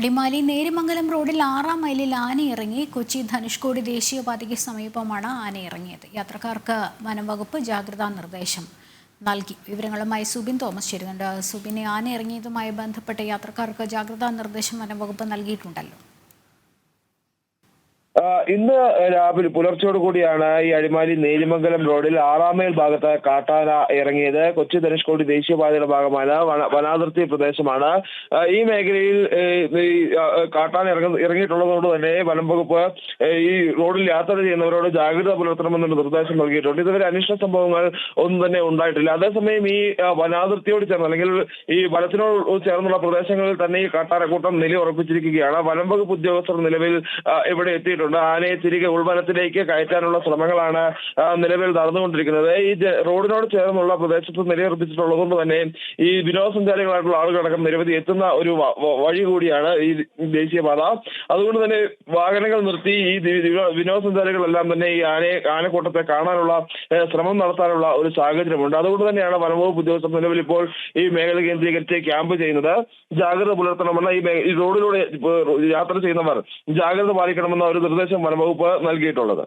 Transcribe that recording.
അടിമാലി നേരിമംഗലം റോഡിൽ ആറാം മൈലിൽ ആന ഇറങ്ങി കൊച്ചി ധനുഷ്കോടി ദേശീയപാതയ്ക്ക് സമീപമാണ് ആന ഇറങ്ങിയത് യാത്രക്കാർക്ക് വനംവകുപ്പ് ജാഗ്രതാ നിർദ്ദേശം നൽകി. വിവരങ്ങളുമായി സുബിൻ തോമസ് ചേരുന്നുണ്ട്. സുബിനെ ആന ഇറങ്ങിയതുമായി ബന്ധപ്പെട്ട് യാത്രക്കാർക്ക് ജാഗ്രതാ നിർദ്ദേശം വനംവകുപ്പ് നൽകിയിട്ടുണ്ടല്ലോ. ഇന്ന് രാവിലെ പുലർച്ചയോട് കൂടിയാണ് ഈ അടിമാലി നേരിമംഗലം റോഡിൽ ആറാമേൽ ഭാഗത്ത് കാട്ടാന ഇറങ്ങിയത്. കൊച്ചി ധനുഷ്കോടി ദേശീയപാതയുടെ ഭാഗമാണ്. വന- വനാതിർത്തി പ്രദേശമാണ്. ഈ മേഖലയിൽ കാട്ടാന ഇറങ്ങ ഇറങ്ങിയിട്ടുള്ളതുകൊണ്ട് തന്നെ വനം വകുപ്പ് ഈ റോഡിൽ യാത്ര ചെയ്യുന്നവരോട് ജാഗ്രത പുലർത്തണമെന്നൊരു നിർദ്ദേശം നൽകിയിട്ടുണ്ട്. ഇതുവരെ അനിഷ്ട സംഭവങ്ങൾ ഒന്നും തന്നെ ഉണ്ടായിട്ടില്ല. അതേസമയം ഈ വനാതിർത്തിയോട് ചേർന്ന് അല്ലെങ്കിൽ ഈ വനത്തിനോട് ചേർന്നുള്ള പ്രദേശങ്ങളിൽ തന്നെ ഈ കാട്ടാനക്കൂട്ടം നില ഉറപ്പിച്ചിരിക്കുകയാണ് വനം ഉദ്യോഗസ്ഥർ നിലവിൽ ഇവിടെ എത്തിയിട്ടുണ്ട്? ആനയെ തിരികെ ഉൾവനത്തിലേക്ക് കയറ്റാനുള്ള ശ്രമങ്ങളാണ് നിലവിൽ നടന്നുകൊണ്ടിരിക്കുന്നത്. ഈ റോഡിനോട് ചേർന്നുള്ള പ്രദേശത്ത് നിലയുറപ്പിച്ചിട്ടുള്ളതുകൊണ്ട് തന്നെ ഈ വിനോദസഞ്ചാരികളായിട്ടുള്ള ആളുകളടക്കം നിരവധി എത്തുന്ന ഒരു വഴി കൂടിയാണ് ഈ ദേശീയപാത. അതുകൊണ്ട് തന്നെ വാഹനങ്ങൾ നിർത്തി ഈ വിനോദസഞ്ചാരികളെല്ലാം തന്നെ ഈ ആനയെ ആനക്കൂട്ടത്തെ കാണാനുള്ള ശ്രമം നടത്താനുള്ള ഒരു സാഹചര്യമുണ്ട്. അതുകൊണ്ട് തന്നെയാണ് വനംവകുപ്പ് ഉദ്യോഗസ്ഥർ നിലവിൽ ഇപ്പോൾ ഈ മേഖല കേന്ദ്രീകരിച്ച് ക്യാമ്പ് ചെയ്യുന്നത്. ജാഗ്രത പുലർത്തണമെന്ന ഈ റോഡിലൂടെ യാത്ര ചെയ്യുന്നവർ ജാഗ്രത പാലിക്കണമെന്ന ഒരു നിർദ്ദേശം വനംവകുപ്പ് നൽകിയിട്ടുള്ളത്.